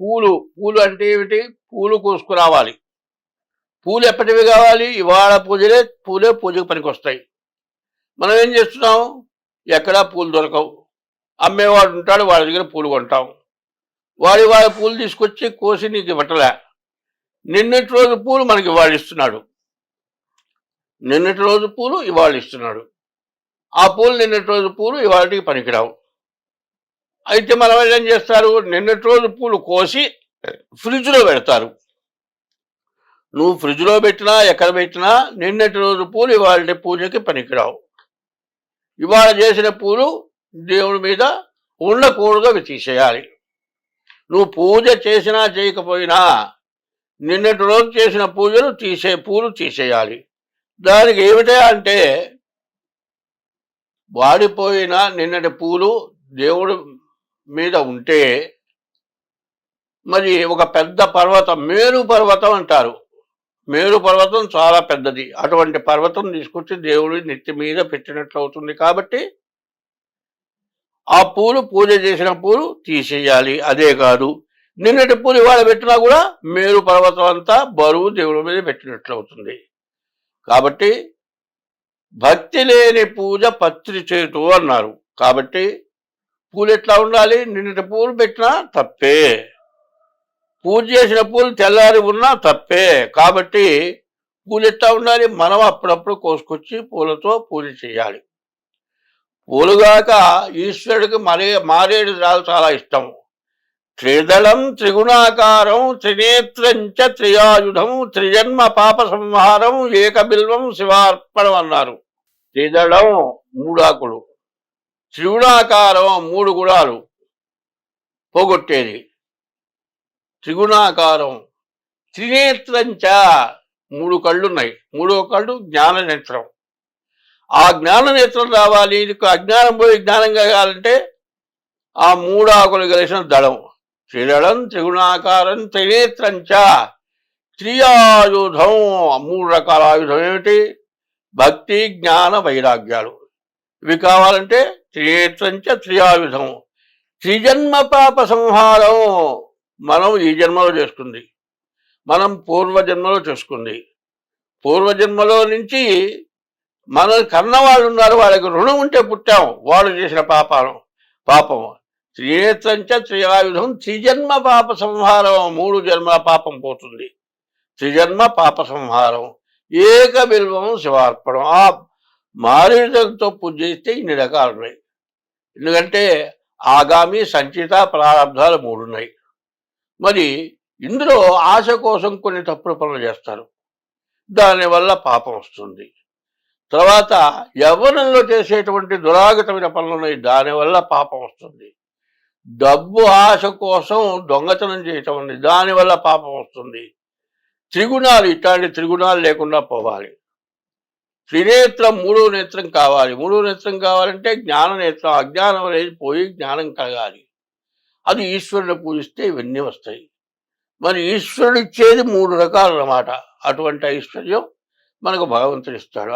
పూలు పూలు అంటే ఏమిటి? పూలు కోసుకురావాలి. పూలు ఎప్పటివి కావాలి? ఇవాళ పూజలే పూలే పూజకు పనికొస్తాయి. మనం ఏం చేస్తున్నాం? ఎక్కడా పూలు దొరకవు. అమ్మేవాడు ఉంటాడు వాళ్ళ దగ్గర పూలు కొంటాం. వాడి వాళ్ళ పూలు తీసుకొచ్చి కోసి నీకు ఇవ్వటలే. నిన్నటి రోజు పూలు మనకి ఇవాళ ఇస్తున్నాడు. నిన్నటి రోజు పూలు ఇవాళ ఇస్తున్నాడు. ఆ పూలు నిన్నటి రోజు పూలు ఇవాళకి పనికిరావు. అయితే మన వాళ్ళు ఏం చేస్తారు? నిన్నటి రోజు పూలు కోసి ఫ్రిడ్జ్లో పెడతారు. నువ్వు ఫ్రిడ్జ్లో పెట్టినా ఎక్కడ పెట్టినా నిన్నటి రోజు పూలు ఇవాళ పూజకి పనికిరావు. ఇవాళ చేసిన పూలు దేవుడి మీద ఉండకూడదు అవి తీసేయాలి. నువ్వు పూజ చేసినా చేయకపోయినా నిన్నటి రోజు చేసిన పూజలు తీసే పూలు తీసేయాలి. దానికి ఏమిటా అంటే వాడిపోయిన నిన్నటి పూలు దేవుడు మీద ఉంటే మరి ఒక పెద్ద పర్వతం మేరు పర్వతం అంటారు. మేరు పర్వతం చాలా పెద్దది. అటువంటి పర్వతం తీసుకొచ్చి దేవుడి నెత్తి మీద పెట్టినట్లు అవుతుంది కాబట్టి ఆ పూలు పూజ చేసిన పూలు తీసేయాలి. అదే కాదు నిన్నటి పూలు ఇవాళ పెట్టినా కూడా మేరు పర్వతం అంతా బరువు దేవుడి మీద పెట్టినట్లు అవుతుంది. కాబట్టి భక్తి లేని పూజ పత్రి చేతు అన్నారు. కాబట్టి పూలు ఎట్లా ఉండాలి? నిన్నటి పూలు పెట్టినా తప్పే. పూజ చేసిన పూలు తెల్లారి ఉన్నా తప్పే. కాబట్టి పూలు ఎట్లా ఉండాలి? మనం అప్పుడప్పుడు కోసుకొచ్చి పూలతో పూజ చేయాలి. పూలుగాక ఈశ్వరుడికి మరే మారేడు రాలు చాలా ఇష్టం. త్రిదళం త్రిగుణాకారం త్రినేత్రంచ త్రియాయుధం త్రిజన్మ పాప సంహారం ఏకబిల్వం శివార్పణం అన్నారు. త్రిదళం మూడాకులు. త్రిగుణాకారం మూడు గుణాలు పోగొట్టేది. త్రిగుణాకారం త్రినేత్రంచ మూడు కళ్ళున్నాయి. మూడో కళ్ళు జ్ఞాన నేత్రం ఆ జ్ఞాన నేత్రం రావాలి. నీకు అజ్ఞానం పోయి జ్ఞానం కలగాలంటే ఆ మూడు ఆకులు కలిసిన దళం. త్రిదళం త్రిగుణాకారం త్రినేత్రంచ. త్రియాయుధం. మూడు రకాల ఆయుధం ఏమిటి? భక్తి జ్ఞాన వైరాగ్యాలు. ఇవి కావాలంటే త్రియేత్రంచ త్రియాయుధం. త్రిజన్మ పాప సంహారం మనం ఈ జన్మలో చేసుకుంది. మనం పూర్వజన్మలో చేసుకుంది. పూర్వజన్మలో నుంచి మన కన్న వాళ్ళు ఉన్నారు వాళ్ళకి రుణం ఉంటే పుట్టాం వాళ్ళు చేసిన పాపాలు పాపం త్రినేత్రంచ త్రియాయుధం త్రిజన్మ పాప సంహారం మూడు జన్మల పాపం పోతుంది. త్రిజన్మ పాప సంహారం ఏక బిల్వం శివార్పణం. ఆ మారేడుతో పూజ చేస్తే ఇన్ని రకాలు ఉన్నాయి. ఎందుకంటే ఆగామి సంచిత ప్రారంధాలు మూడు ఉన్నాయి. మరి ఇందులో ఆశ కోసం కొన్ని తప్పుడు పనులు చేస్తారు. దానివల్ల పాపం వస్తుంది. తర్వాత యవ్వనంలో చేసేటువంటి దురాగతమైన పనులు ఉన్నాయి. దానివల్ల పాపం వస్తుంది. డబ్బు ఆశ కోసం దొంగతనం చేయటం ఉంది. దానివల్ల పాపం వస్తుంది. త్రిగుణాలు ఇట్లాంటి త్రిగుణాలు లేకుండా పోవాలి. త్రినేత్రం మూడో నేత్రం కావాలి. మూడో నేత్రం కావాలంటే జ్ఞాన నేత్రం అజ్ఞానం అనేది పోయి జ్ఞానం కలగాలి. అది ఈశ్వరుని పూజిస్తే ఇవన్నీ వస్తాయి. మరి ఈశ్వరుడు ఇచ్చేది మూడు రకాలు అన్నమాట అటువంటి ఐశ్వర్యం మనకు భగవంతుడు ఇస్తాడు.